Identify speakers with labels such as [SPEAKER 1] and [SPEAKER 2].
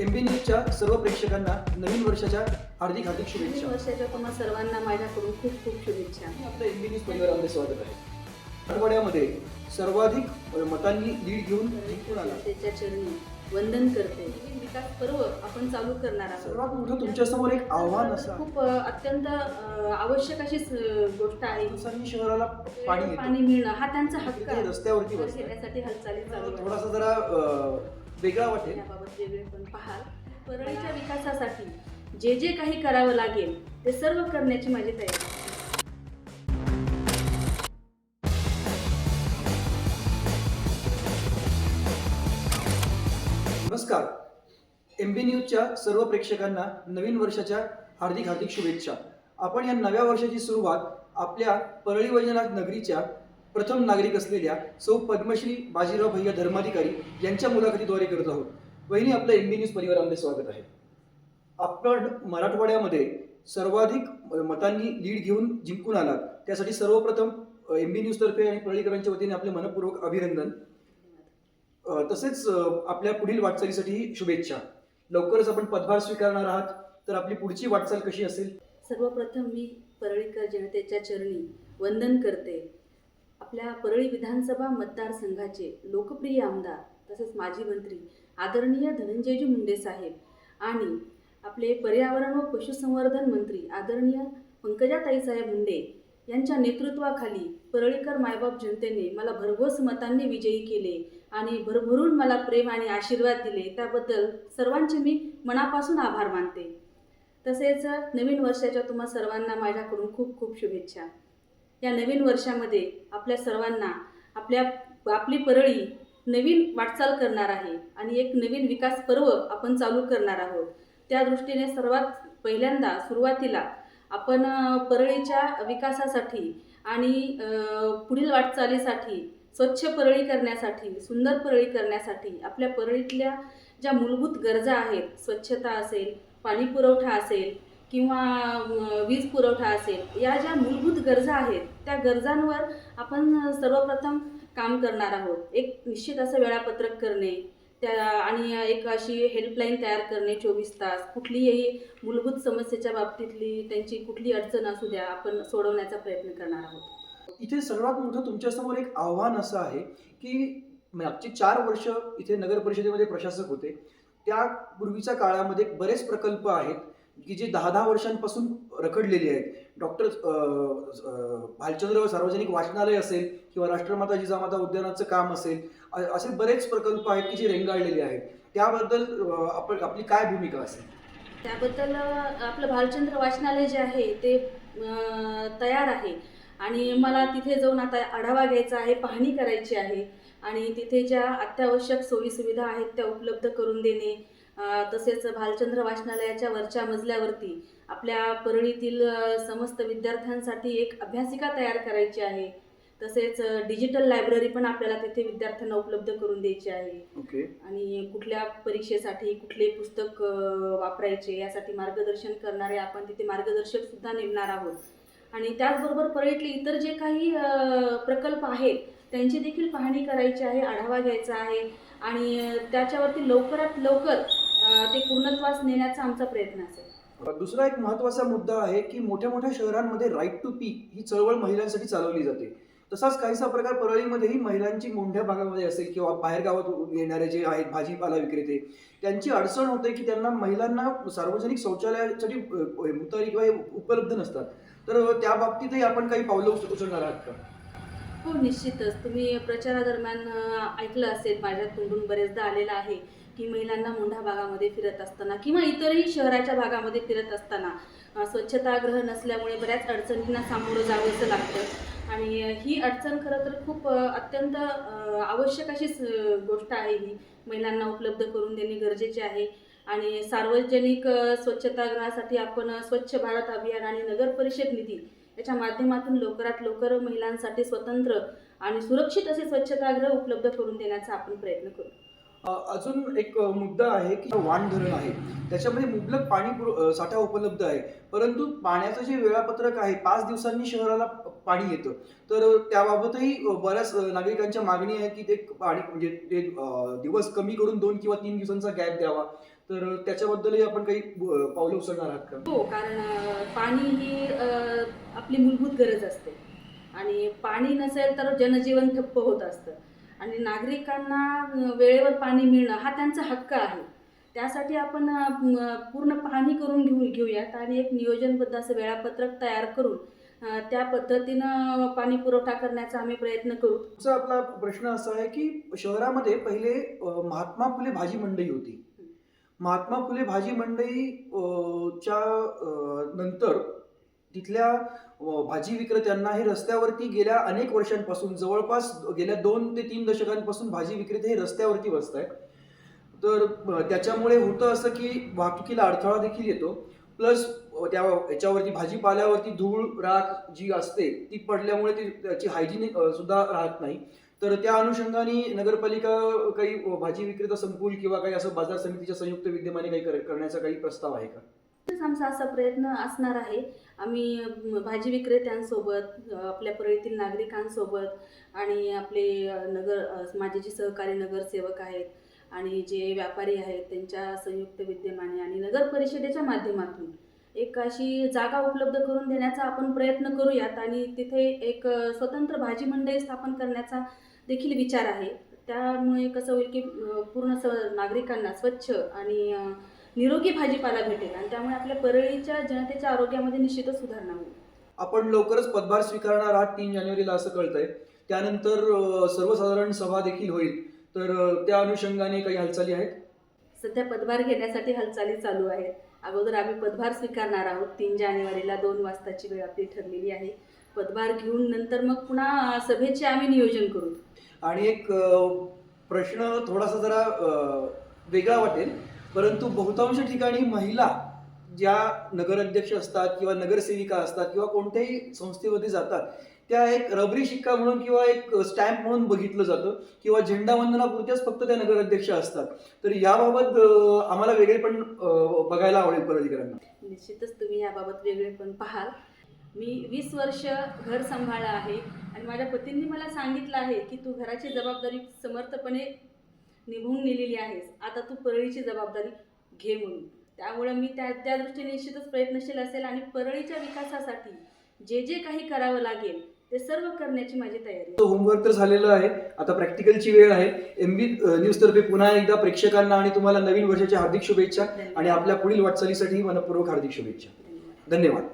[SPEAKER 1] M बी न्यूजच्या सर्व प्रेक्षकांना नवीन वर्षाच्या हार्दिक हार्दिक
[SPEAKER 2] नवीन
[SPEAKER 1] शुभेच्छा.
[SPEAKER 2] वर्षाच्या तुम्हा सर्वांना माझ्याकडून खूप खूप शुभेच्छा.
[SPEAKER 1] आपलं एम बी न्यूज परिवारामध्ये स्वागत आहे. आठवड्यामध्ये सर्वाधिक मतांनी लीड घेऊन जिंकून आला.
[SPEAKER 2] त्याच्या चरणी वंदन करते. विकास पर्व आपण चालू करणार आहोत.
[SPEAKER 1] सर्वात मोठं तुमच्यासमोर एक आव्हान असं.
[SPEAKER 2] खूप अ, अत्यंत अ, आवश्यक अशी स- गोष्ट आहे.
[SPEAKER 1] दिवसांनी शहराला पाणी येतं.
[SPEAKER 2] पाणी मिळणं हा त्यांचा हक्क
[SPEAKER 1] तिथे
[SPEAKER 2] आहे.
[SPEAKER 1] रस्त्यावरती बसतात.
[SPEAKER 2] घेण्यासाठी हालचाली चालू आहेत.
[SPEAKER 1] थोडासा जरा अं, वेगळा वाटेल.
[SPEAKER 2] याबाबत वेगळे पण पाहाल. परळीच्या विकासासाठी जे जे काही करावं लागेल ते सर्व करण्याची माझी तयारी आहे.
[SPEAKER 1] नमस्कार. एम बी न्यूजच्या सर्व प्रेक्षकांना नवीन वर्षाच्या हार्दिक हार्दिक शुभेच्छा. आपण या नव्या वर्षाची सुरुवात आपल्या परळी वैजनाथ नगरीच्या प्रथम नागरिक असलेल्या सौ पद्मश्री बाजीराव भैया धर्माधिकारी यांच्या मुलाखतीद्वारे करत आहोत. वहिनी आपलं एम बी न्यूज परिवारामध्ये स्वागत आहे. आपण मराठवाड्यामध्ये सर्वाधिक मतांनी लीड घेऊन जिंकून आलात. त्यासाठी सर्वप्रथम एम बी न्यूजतर्फे आणि परळीकरांच्या वतीने आपले मनपूर्वक अभिनंदन. तसेच आपल्या पुढील वाटचालीसाठी शुभेच्छा. लवकरच आपण पदभार स्वीकारणार आहात. तर आपली पुढची वाटचाल कशी असेल?
[SPEAKER 2] सर्वप्रथम मी परळीकर जनतेच्या चरणी वंदन करते. आपल्या परळी विधानसभा मतदारसंघाचे लोकप्रिय आमदार तसेच माजी मंत्री आदरणीय धनंजयजी मुंडे साहेब आणि आपले पर्यावरण व पशुसंवर्धन मंत्री आदरणीय पंकजाताई साहेब मुंडे यांच्या नेतृत्वाखाली परळीकर मायबाप जनतेने मला भरघोस मतांनी विजयी केले आणि भरभरून मला प्रेम आणि आशीर्वाद दिले त्याबद्दल सर्वांचे मी मनापासून आभार मानते. तसेच नवीन वर्षाच्या तुम्हा सर्वांना माझ्याकडून खूप खूप शुभेच्छा. या नवीन वर्षामध्ये आपल्या सर्वांना आपल्या आपली परळी नवीन वाटचाल करणार आहे आणि एक नवीन विकास पर्व आपण चालू करणार आहोत. त्या दृष्टीने सर्वात पहिल्यांदा सुरुवातीला आपण परळीच्या विकासासाठी आणि पुढील वाटचालीसाठी स्वच्छ परळी करण्यासाठी सुंदर परळी करण्यासाठी आपल्या परळीतल्या ज्या मूलभूत गरजा आहेत स्वच्छता असेल पाणीपुरवठा असेल किंवा वीज पुरवठा असेल या ज्या मूलभूत गरजा आहेत त्या गरजांवर आपण सर्वप्रथम काम करणार आहोत. एक निश्चित असं वेळापत्रक करणे त्या आणि एक अशी हेल्पलाईन तयार करणे चोवीस तास. कुठलीही मूलभूत समस्येच्या बाबतीतली त्यांची कुठली अडचण असू द्या आपण सोडवण्याचा प्रयत्न करणार आहोत.
[SPEAKER 1] इथे सर्वात मोठं तुमच्यासमोर एक आव्हान असं आहे की मागची चार वर्ष इथे नगर परिषदेमध्ये प्रशासक होते. त्या पूर्वीच्या काळामध्ये बरेच प्रकल्प आहेत. की जे दहा दहा वर्षांपासून रखडलेली आहेत. डॉक्टर भालचंद्र सार्वजनिक वाचनालय असेल किंवा राष्ट्रमाता जिजामाता उद्यानाचं काम असेल असे बरेच प्रकल्प आहेत की जे रेंगाळलेले आहेत. त्याबद्दल आपण आपली काय भूमिका असेल?
[SPEAKER 2] त्याबद्दल आपलं भालचंद्र वाचनालय जे आहे ते तयार आहे. आणि मला तिथे जाऊन आता आढावा घ्यायचा आहे पाहणी करायची आहे. आणि तिथे ज्या अत्यावश्यक सोयीसुविधा आहेत त्या उपलब्ध करून देणे तसेच भालचंद्र वाचनालयाच्या वरच्या मजल्यावरती आपल्या परळीतील समस्त विद्यार्थ्यांसाठी एक अभ्यासिका तयार करायची आहे. तसेच डिजिटल लायब्ररी पण आपल्याला तिथे विद्यार्थ्यांना उपलब्ध करून द्यायची आहे.
[SPEAKER 1] ओके.
[SPEAKER 2] आणि कुठल्या परीक्षेसाठी कुठले पुस्तक वापरायचे यासाठी मार्गदर्शन करणारे आपण तिथे मार्गदर्शक सुद्धा नेमणार आहोत. आणि त्याचबरोबर परळीतले इतर जे काही प्रकल्प आहेत त्यांची देखील पाहणी करायची आहे आढावा घ्यायचा आहे. आणि त्याच्यावरती लवकरात लवकर ते पूर्णत्वास नेण्याचा आमचा प्रयत्न असेल.
[SPEAKER 1] दुसरा एक महत्त्वाचा मुद्दा आहे की मोठ्या मोठ्या शहरांमध्ये राईट टू पीक ही चळवळ महिलांसाठी चालवली जाते. तसाच काहीसा प्रकार परळीमध्येही महिलांची मोठ्या भागामध्ये असेल किंवा बाहेरगावात येणारे जे आहेत भाजीपाला विक्रेते त्यांची अडचण होते की त्यांना महिलांना सार्वजनिक शौचालयासाठी मुतारी किंवा उपलब्ध नसतात. तर त्या बाबतीतही आपण काही पावलं उच- उचलणार आहात का?
[SPEAKER 2] हो निश्चितच. तुम्ही प्रचारादरम्यान ऐकलं असेल माझ्या तोंडून बरेचदा आलेलं आहे. की महिलांना मोंढा भागामध्ये फिरत असताना किंवा इतरही शहराच्या भागामध्ये फिरत असताना स्वच्छतागृह नसल्यामुळे बऱ्याच अडचणींना सामोरं जावंसं लागतं. आणि ही अडचण खरं तर खूप अत्यंत आवश्यक अशी गोष्ट आहे ही. महिलांना उपलब्ध करून देणे गरजेचे आहे. आणि सार्वजनिक स्वच्छतागृहासाठी आपण स्वच्छ भारत अभियान आणि नगर परिषद निधी याच्या माध्यमातून लवकरात लवकर महिलांसाठी स्वतंत्र आणि सुरक्षित असे स्वच्छतागृह उपलब्ध करून देण्याचा आपण प्रयत्न करू.
[SPEAKER 1] अजून एक मुद्दा आहे की वाण धरण आहे. त्याच्यामध्ये मुबलक पाणी साठा उपलब्ध आहे. परंतु पाण्याचं जे वेळापत्रक आहे पाच दिवसांनी शहराला पाणी येतं. तर त्याबाबतही बऱ्याच नागरिकांच्या मागणी आहे की ते पाणी म्हणजे ते दिवस कमी करून दोन किंवा तीन दिवसांचा गॅप द्यावा. तर त्याच्याबद्दलही आपण काही पावलं उचलणार आहात का?
[SPEAKER 2] हो कारण पाणी ही आपली मूलभूत गरज असते. आणि पाणी नसेल तर जनजीवन ठप्प होत असतं. आणि नागरिकांना वेळेवर पाणी मिळणं हा त्यांचा हक्क आहे. त्यासाठी आपण पूर्ण पाहणी करून घेऊ घेऊयात आणि एक नियोजनबद्ध असं वेळापत्रक तयार करून त्या पद्धतीनं पाणी पुरवठा करण्याचा आम्ही प्रयत्न करू.
[SPEAKER 1] तुमचा आपला प्रश्न असा आहे की शहरामध्ये पहिले महात्मा फुले भाजी मंडई होती. महात्मा फुले भाजी मंडई च्या नंतर तिथल्या भाजी विक्रेत्यांना हे रस्त्यावरती गेल्या अनेक वर्षांपासून जवळपास गेल्या दोन ते तीन दशकांपासून भाजी विक्रेते हे रस्त्यावरती बसत आहेत तर त्याच्यामुळे होतं असं की वाहतुकीला अडथळा देखील येतो. प्लस त्या याच्यावरती भाजीपाल्यावरती धूळ राख जी असते ती पडल्यामुळे ती त्याची हायजिनिक सुद्धा राहत नाही. तर त्या अनुषंगाने नगरपालिका काही भाजी विक्रेता संकुल किंवा काही असं बाजार समितीच्या संयुक्त विद्यमाने काही कर- करण्याचा काही प्रस्ताव आहे का?
[SPEAKER 2] आमचा असा प्रयत्न असणार आहे. आम्ही भाजी विक्रेत्यांसोबत आपल्या परळीतील नागरिकांसोबत आणि आपले नगर माझे जे सहकारी नगरसेवक आहेत आणि जे व्यापारी आहेत त्यांच्या संयुक्त विद्यमाने आणि नगर परिषदेच्या माध्यमातून एक अशी जागा उपलब्ध करून देण्याचा आपण प्रयत्न करूयात आणि तिथे एक स्वतंत्र भाजी मंडई स्थापन करण्याचा देखील विचार आहे. त्यामुळे कसं होईल की पूर्ण स नागरिकांना स्वच्छ आणि निरोगी भाजीपाला भेटेल आणि त्यामुळे आपल्या परळीच्या जनतेच्या आरोग्यामध्ये निश्चितच सुधारणा होईल.
[SPEAKER 1] आपण लवकरच पदभार स्वीकारणार आहात तीन जानेवारीला असं कळतंय. त्यानंतर सर्वसाधारण सभा देखील होईल. तर त्या अनुषंगाने काही हालचाली आहेत?
[SPEAKER 2] सध्या पदभार घेण्यासाठी हालचाली चालू आहेत. अगोदर आम्ही पदभार स्वीकारणार आहोत. तीन जानेवारीला दोन वाजताची वेळ आपली ठरलेली आहे. पदभार घेऊन नंतर मग पुन्हा सभेचे आम्ही नियोजन करू.
[SPEAKER 1] आणि एक प्रश्न थोडासा जरा वेगळा वाटेल. परंतु बहुतांश ठिकाणी महिला ज्या नगराध्यक्ष असतात किंवा नगरसेविका असतात किंवा कोणत्याही संस्थेमध्ये जातात त्या एक रबरी शिक्का म्हणून किंवा एक स्टॅम्प म्हणून बघितलं जातं किंवा झेंडा वंदनापुरत्याच फक्त त्या नगराध्यक्ष असतात. तर याबाबत आम्हाला वेगळेपण पण बघायला आवडेल पदाधिकाऱ्यांना.
[SPEAKER 2] निश्चितच तुम्ही याबाबत वेगळे पण पाहाल. मी वीस वर्ष घर सांभाळलं आहे आणि माझ्या पतींनी मला सांगितलं आहे की तू घराची जबाबदारी समर्थपणे निभवून नेलेली आहेस. आता तू परळीची जबाबदारी घे म्हणून. त्यामुळे मी त्या त्या दृष्टीने निश्चितच प्रयत्नशील असेल आणि परळीच्या विकासासाठी जे जे काही करावं लागेल ते सर्व करण्याची माझी तयारी आहे.
[SPEAKER 1] होमवर्क तर झालेलं आहे. आता प्रॅक्टिकलची वेळ आहे. एम बी न्यूज तर्फे पुन्हा एकदा प्रेक्षकांना आणि तुम्हाला नवीन वर्षाच्या हार्दिक शुभेच्छा आणि आपल्या पुढील वाटचालीसाठी मनपूर्वक हार्दिक शुभेच्छा. धन्यवाद.